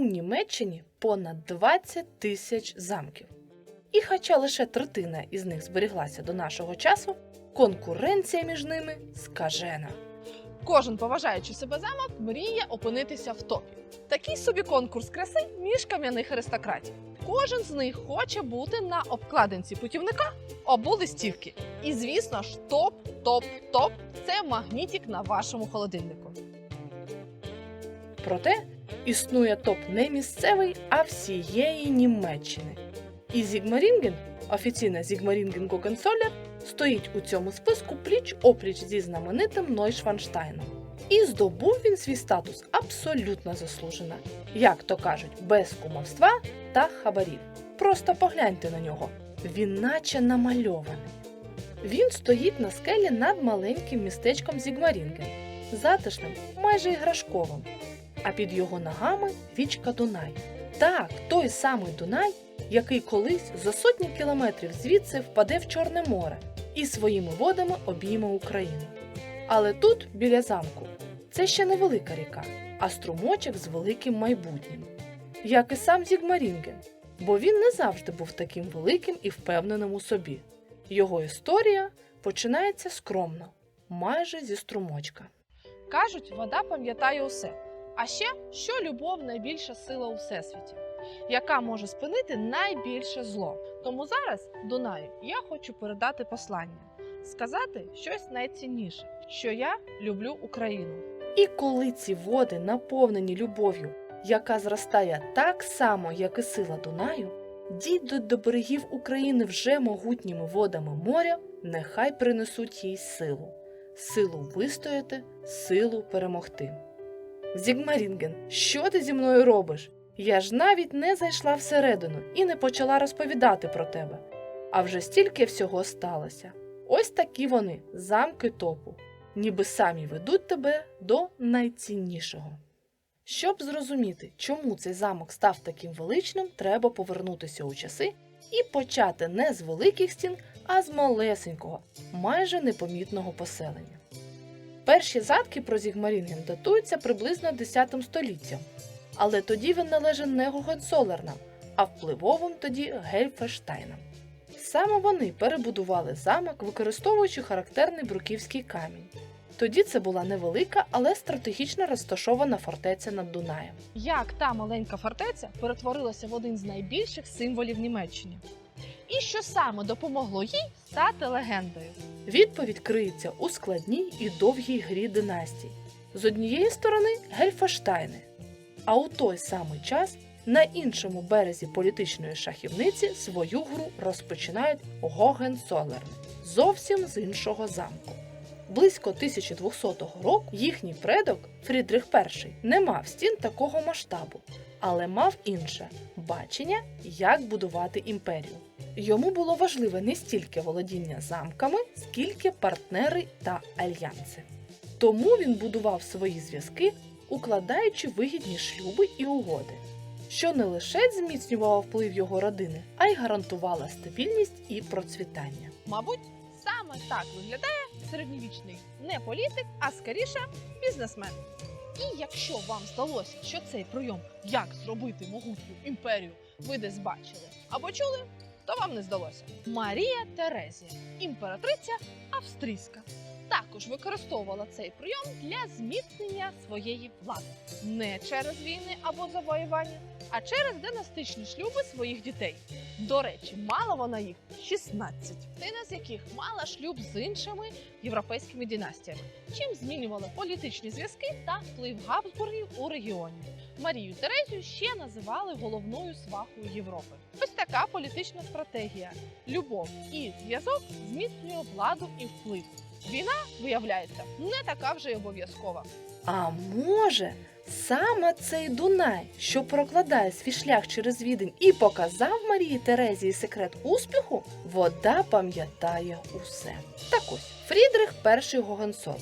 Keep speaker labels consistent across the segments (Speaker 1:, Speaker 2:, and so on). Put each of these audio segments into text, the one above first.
Speaker 1: у Німеччині понад 20 тисяч замків. І хоча лише третина із них зберіглася до нашого часу, конкуренція між ними скажена.
Speaker 2: Кожен поважаючи себе замок мріє опинитися в топі. Такий собі конкурс краси між кам'яних аристократів. Кожен з них хоче бути на обкладинці путівника або листівки. І звісно ж, топ, топ, топ це магнітик на вашому холодильнику.
Speaker 1: Проте існує топ не місцевий, а всієї Німеччини. І Зігмарінген, офіційна Зігмарінген Гогенцоллер, стоїть у цьому списку пліч опліч зі знаменитим Нойшванштайном. І здобув він свій статус абсолютно заслужено, як то кажуть, без кумовства та хабарів. Просто погляньте на нього, він наче намальований. Він стоїть на скелі над маленьким містечком Зігмарінген, затишним, майже іграшковим, а під його ногами річка Дунай. Так, той самий Дунай, який колись за сотні кілометрів звідси впаде в Чорне море і своїми водами обійме Україну. Але тут, біля замку, це ще не велика ріка, а струмочок з великим майбутнім, як і сам Зігмарінген, бо він не завжди був таким великим і впевненим у собі. Його історія починається скромно, майже зі струмочка.
Speaker 2: Кажуть, вода пам'ятає усе. А ще, що любов найбільша сила у всесвіті, яка може спинити найбільше зло. Тому зараз, Дунаю, я хочу передати послання, сказати щось найцінніше, що я люблю Україну.
Speaker 1: І коли ці води наповнені любов'ю, яка зростає так само, як і сила Дунаю, дійдуть до берегів України вже могутніми водами моря, нехай принесуть їй силу, силу вистояти, силу перемогти. Зігмарінген, що ти зі мною робиш? Я ж навіть не зайшла всередину і не почала розповідати про тебе. А вже стільки всього сталося. Ось такі вони, замки топу, ніби самі ведуть тебе до найціннішого. Щоб зрозуміти, чому цей замок став таким величним, треба повернутися у часи і почати не з великих стін, а з малесенького, майже непомітного поселення. Перші згадки про Зігмарінген датуються приблизно 10 століттям, але тоді він належав не Гогенцолернам, а впливовим тоді Гельферштайнам. Саме вони перебудували замок, використовуючи характерний бруківський камінь. Тоді це була невелика, але стратегічно розташована фортеця над Дунаєм.
Speaker 2: Як та маленька фортеця перетворилася в один з найбільших символів Німеччини, і що саме допомогло їй стати легендою.
Speaker 1: Відповідь криється у складній і довгій грі династій. З однієї сторони Гельфаштайни, а у той самий час на іншому березі політичної шахівниці свою гру розпочинають Гогенцолерни зовсім з іншого замку. Близько 1200 року їхній предок Фрідрих І не мав стін такого масштабу, але мав інше бачення, як будувати імперію. Йому було важливе не стільки володіння замками, скільки партнери та альянси. Тому він будував свої зв'язки, укладаючи вигідні шлюби і угоди, що не лише зміцнювало вплив його родини, а й гарантувала стабільність і процвітання.
Speaker 2: Мабуть, саме так виглядає середньовічний не політик, а скоріше бізнесмен. І якщо вам здалося, що цей прийом, як зробити могутню імперію, ви десь бачили або чули, то вам не здалося. Марія Терезія, імператриця австрійська, також використовувала цей прийом для зміцнення своєї влади не через війни або завоювання, а через династичні шлюби своїх дітей. До речі, мала вона їх 16, частина з яких мала шлюб з іншими європейськими династіями, чим змінювала політичні зв'язки та вплив Габсбургів у регіоні. Марію Терезію ще називали головною свахою Європи. Ось така політична стратегія. Любов і зв'язок зміцнює владу і вплив. Війна, виявляється, не така вже й обов'язкова.
Speaker 1: А може, саме цей Дунай, що прокладає свій шлях через відень і показав Марії Терезії секрет успіху, вода пам'ятає усе. Так ось, Фрідрих І Гогенцолер.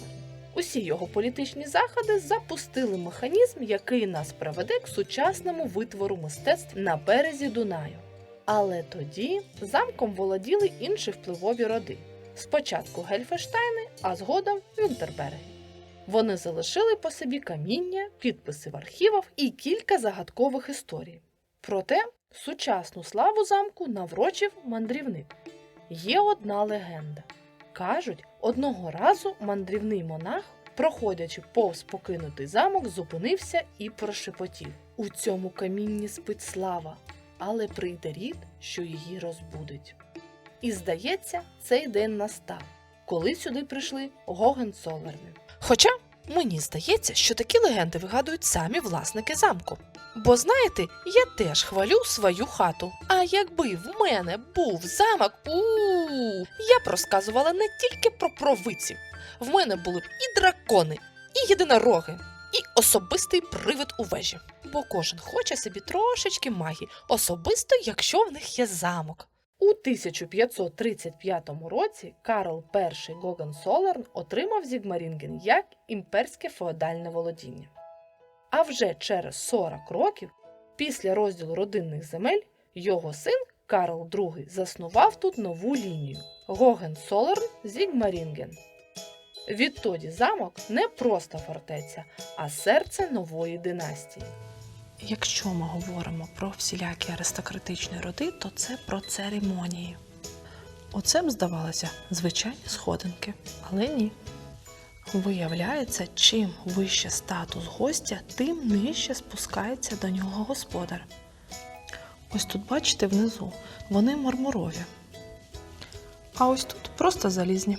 Speaker 1: Усі його політичні заходи запустили механізм, який нас приведе к сучасному витвору мистецтв на березі Дунаю. Але тоді замком володіли інші впливові роди. Спочатку Гельфештайни, а згодом Вюнтерберги. Вони залишили по собі каміння, підписи в архівах і кілька загадкових історій. Проте сучасну славу замку наврочив мандрівник. Є одна легенда. Кажуть, одного разу мандрівний монах, проходячи повз покинутий замок, зупинився і прошепотів: У цьому камінні спить слава, але прийде рід, що її розбудить. І здається, цей день настав, коли сюди прийшли Гогенцолерни. Хоча мені здається, що такі легенди вигадують самі власники замку. Бо знаєте, я теж хвалю свою хату. А якби в мене був замок, у я б розказувала не тільки про провидців. В мене були б і дракони, і єдинороги, і особистий привид у вежі. Бо кожен хоче собі трошечки магії, особисто якщо в них є замок. У 1535 році Карл І Гогенсолерн отримав Зігмарінген як імперське феодальне володіння. А вже через 40 років, після розділу родинних земель, його син Карл II заснував тут нову лінію Гогенсолерн Зігмарінген. Відтоді замок не просто фортеця, а серце нової династії.
Speaker 3: Якщо ми говоримо про всілякі аристократичні роди, то це про церемонії. Оце б здавалося звичайні сходинки, але ні. Виявляється, чим вище статус гостя, тим нижче спускається до нього господар. Ось тут, бачите, внизу вони мармурові. А ось тут просто залізні.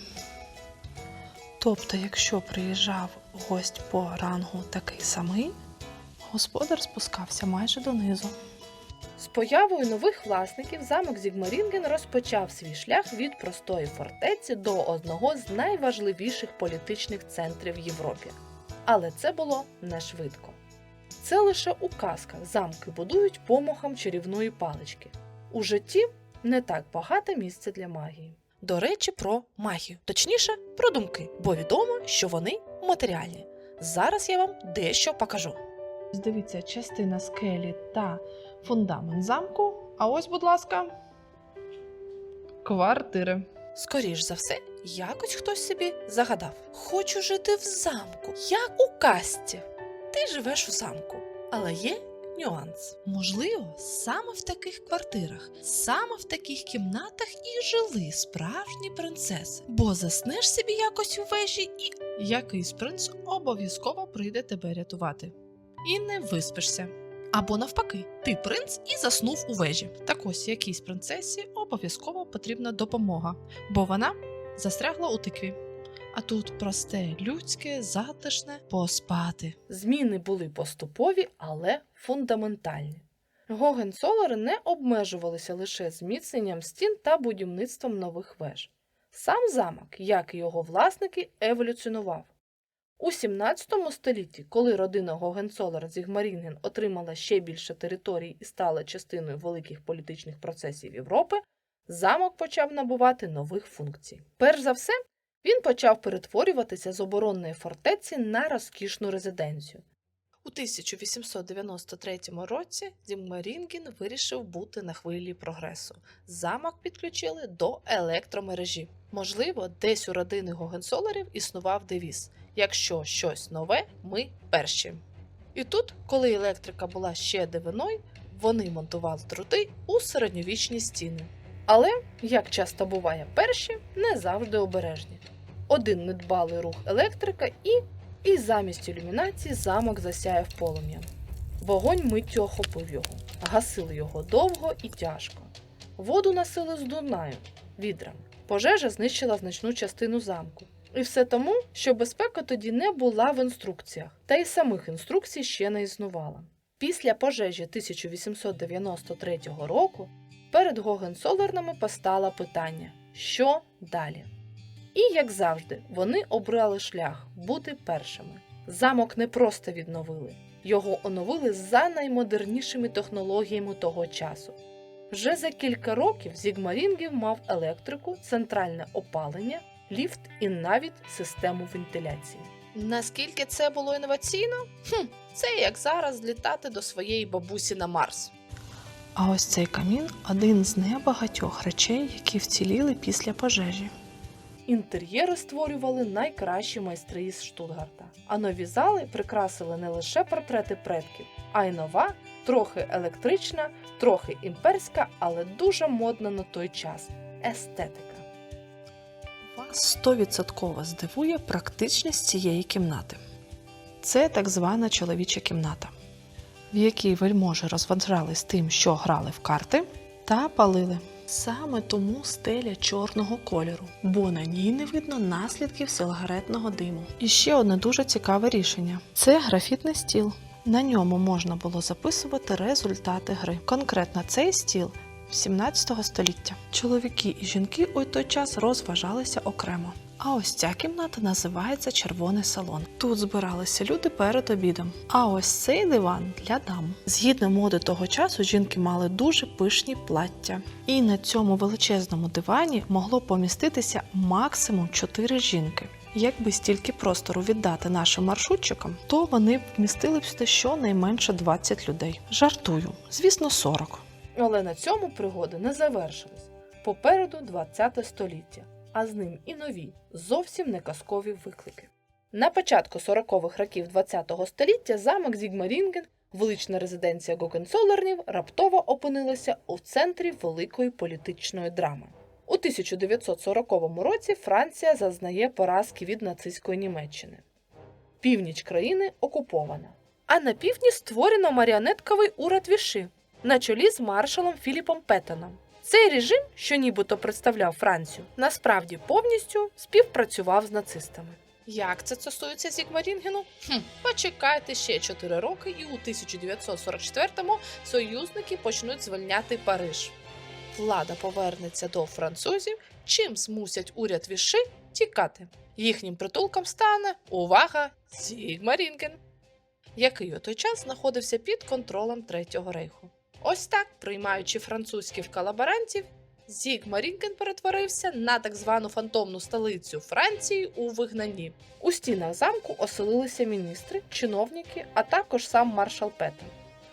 Speaker 3: Тобто, якщо приїжджав гость по рангу такий самий, господар спускався майже донизу.
Speaker 1: З появою нових власників замок Зігмарінген розпочав свій шлях від простої фортеці до одного з найважливіших політичних центрів в Європі. Але це було не швидко. Це лише у казках замки будують помахом чарівної палички. У житті не так багато місця для магії. До речі, про магію, точніше, про думки, бо відомо, що вони матеріальні. Зараз я вам дещо покажу.
Speaker 3: Дивіться, частина скелі та фундамент замку. А ось, будь ласка, квартири.
Speaker 1: Скоріш за все, якось хтось собі загадав: Хочу жити в замку, як у касті. Ти живеш у замку, але є нюанс.
Speaker 3: Можливо, саме в таких квартирах, саме в таких кімнатах і жили справжні принцеси. Бо заснеш собі якось у вежі, і якийсь принц обов'язково прийде тебе рятувати. І не виспишся. Або навпаки, ти принц і заснув у вежі. Так ось якійсь принцесі обов'язково потрібна допомога, бо вона застрягла у тикві. А тут просте, людське, затишне поспати.
Speaker 1: Зміни були поступові, але фундаментальні. Гогенцолери не обмежувалися лише зміцненням стін та будівництвом нових веж. Сам замок, як і його власники, еволюціонував. У 17 столітті, коли родина Гогенцолер Зігмарінген отримала ще більше територій і стала частиною великих політичних процесів Європи, замок почав набувати нових функцій. Перш за все, він почав перетворюватися з оборонної фортеці на розкішну резиденцію.
Speaker 3: У 1893 році Зіммерінген вирішив бути на хвилі прогресу. Замок підключили до електромережі. Можливо, десь у родини Гогенсолерів існував девіз: якщо щось нове, ми перші. І тут, коли електрика була ще дивиною, вони монтували дроти у середньовічні стіни.
Speaker 1: Але, як часто буває, перші не завжди обережні. Один недбалий рух електрика і, і замість ілюмінації замок засяяв полум'ям. Вогонь миттю охопив його, гасили його довго і тяжко. Воду носили з Дунаю відрами. Пожежа знищила значну частину замку. І все тому, що безпека тоді не була в інструкціях, та й самих інструкцій ще не існувало. Після пожежі 1893 року перед Гогенсолернами постало питання, що далі? І, як завжди, вони обрали шлях бути першими. Замок не просто відновили, його оновили за наймодернішими технологіями того часу. Вже за кілька років Зігмарінгів мав електрику, центральне опалення, ліфт і навіть систему вентиляції.
Speaker 3: Наскільки це було інноваційно? Хм, це як зараз злітати до своєї бабусі на Марс. А ось цей камін один з небагатьох речей, які вціліли після пожежі.
Speaker 1: Інтер'єри створювали найкращі майстри із Штутгарта, а нові зали прикрасили не лише портрети предків, а й нова, трохи електрична, трохи імперська, але дуже модна на той час естетика.
Speaker 3: Вас 100% здивує практичність цієї кімнати. Це так звана чоловіча кімната, в якій вельможі розважались тим, що грали в карти та палили. Саме тому стеля чорного кольору, бо на ній не видно наслідків сигаретного диму. І ще одне дуже цікаве рішення: це графітний стіл. На ньому можна було записувати результати гри. Конкретно цей стіл 17 століття. Чоловіки і жінки у той час розважалися окремо. А ось ця кімната називається червоний салон. Тут збиралися люди перед обідом. А ось цей диван для дам. Згідно моди того часу, жінки мали дуже пишні плаття. І на цьому величезному дивані могло поміститися максимум 4 жінки. Якби стільки простору віддати нашим маршрутчикам, то вони б вмістили б сюди щонайменше 20 людей. Жартую, звісно, 40.
Speaker 1: Але на цьому пригоди не завершились. Попереду 20 століття, а з ним і нові, зовсім не казкові виклики. На початку 40-х років 20-го століття замок Зігмарінген, велична резиденція Гогенцолернів, раптово опинилася у центрі великої політичної драми. У 1940 році Франція зазнає поразки від нацистської Німеччини. Північ країни окупована. А на півдні створено маріонетковий уряд Віши на чолі з маршалом Філіпом Петтоном. Цей режим, що нібито представляв Францію, насправді повністю співпрацював з нацистами. Як це стосується Зігмарінгену? Хм, почекайте ще 4 роки, і у 1944-му союзники почнуть звільняти Париж. Влада повернеться до французів, чим змусять уряд Віши тікати. Їхнім притулком стане увага Зігмарінген, який у той час знаходився під контролем Третього рейху. Ось так, приймаючи французьких колаборантів, Зігмарінген перетворився на так звану фантомну столицю Франції у вигнанні. У стінах замку оселилися міністри, чиновники, а також сам маршал Петтон.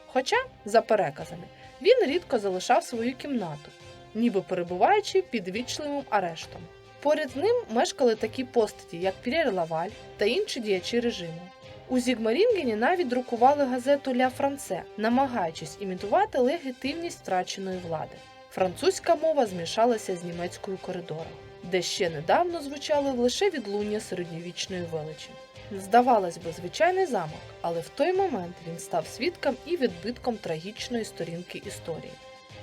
Speaker 1: Хоча, за переказами, він рідко залишав свою кімнату, ніби перебуваючи під вічливим арештом. Поряд з ним мешкали такі постаті, як Пірєр Лаваль та інші діячі режиму. У Зігмарінгені навіть друкували газету Ля Франце, намагаючись імітувати легітимність втраченої влади. Французька мова змішалася з німецькою коридором, де ще недавно звучали лише відлуння середньовічної величі. Здавалось би, звичайний замок, але в той момент він став свідком і відбитком трагічної сторінки історії.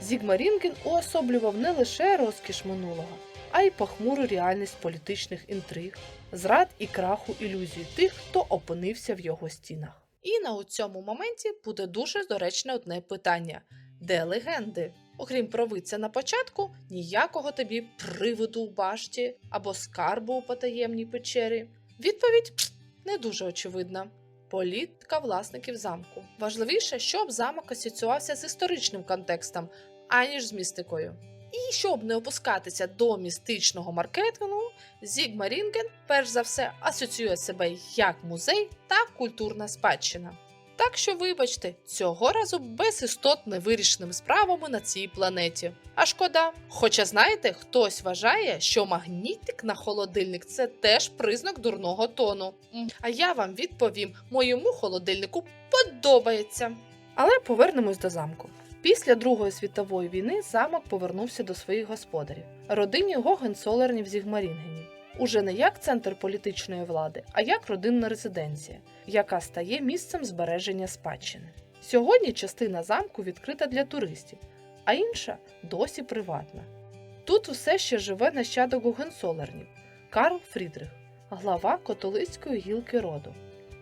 Speaker 1: Зігмарінген уособлював не лише розкіш минулого, а й похмуру реальність політичних інтриг, зрад і краху ілюзій тих, хто опинився в його стінах. І на цьому моменті буде дуже доречне одне питання: де легенди? Окрім провидця на початку, ніякого тобі приводу у башті або скарбу у потаємній печері. Відповідь не дуже очевидна. Політика власників замку. Важливіше, щоб замок асоціювався з історичним контекстом, аніж з містикою. І щоб не опускатися до містичного маркетингу, Зігмарінген перш за все асоціює себе як музей та культурна спадщина. Так що, вибачте, цього разу без істот невирішеними справами на цій планеті. А шкода. Хоча знаєте, хтось вважає, що магнітик на холодильник це теж признак дурного тону. А я вам відповім: моєму холодильнику подобається. Але повернемось до замку. Після Другої світової війни замок повернувся до своїх господарів, родині Гогенцолернів Зігмарінгенів. Уже не як центр політичної влади, а як родинна резиденція, яка стає місцем збереження спадщини. Сьогодні частина замку відкрита для туристів, а інша досі приватна. Тут все ще живе нащадок Гогенцолернів Карл Фрідрих, глава католицької гілки роду.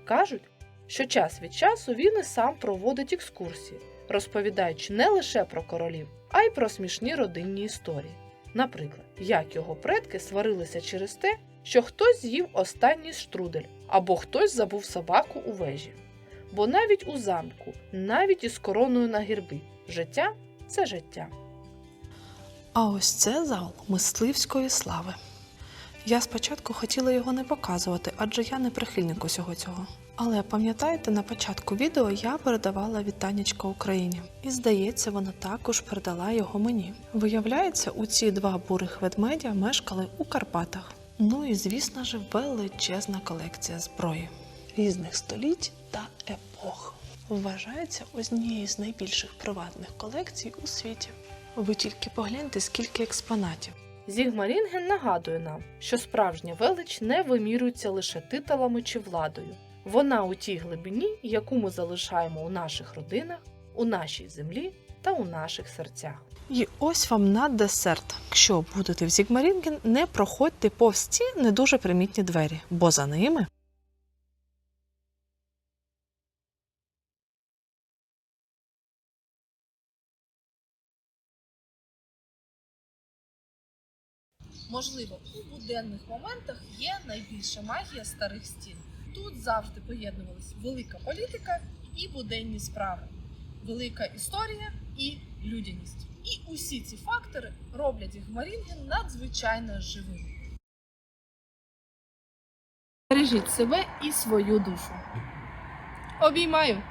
Speaker 1: Кажуть, що час від часу він і сам проводить екскурсії, розповідаючи не лише про королів, а й про смішні родинні історії. Наприклад, як його предки сварилися через те, що хтось з'їв останній штрудель або хтось забув собаку у вежі. Бо навіть у замку, навіть із короною на гірбі, життя це життя.
Speaker 3: А ось це зал мисливської слави. Я спочатку хотіла його не показувати, адже я не прихильник усього цього. Але пам'ятаєте, на початку відео я передавала вітаннячко Україні, і здається, вона також передала його мені. Виявляється, у ці два бурих ведмедя мешкали у Карпатах. Ну і звісно ж, величезна колекція зброї різних століть та епох. Вважається однією з найбільших приватних колекцій у світі. Ви тільки погляньте, скільки експонатів.
Speaker 1: Зігмарінген нагадує нам, що справжня велич не вимірюється лише титулами чи владою. Вона у тій глибині, яку ми залишаємо у наших родинах, у нашій землі та у наших серцях.
Speaker 3: І ось вам на десерт. Якщо будете в Зігмарінген, не проходьте повз ці не дуже примітні двері, бо за ними
Speaker 2: Можливо, у буденних моментах є найбільша магія старих стін. Тут завжди поєднувалась велика політика і буденні справи, велика історія і людяність. І усі ці фактори роблять Гмарінген надзвичайно живим. Бережіть себе і свою душу. Обіймаю!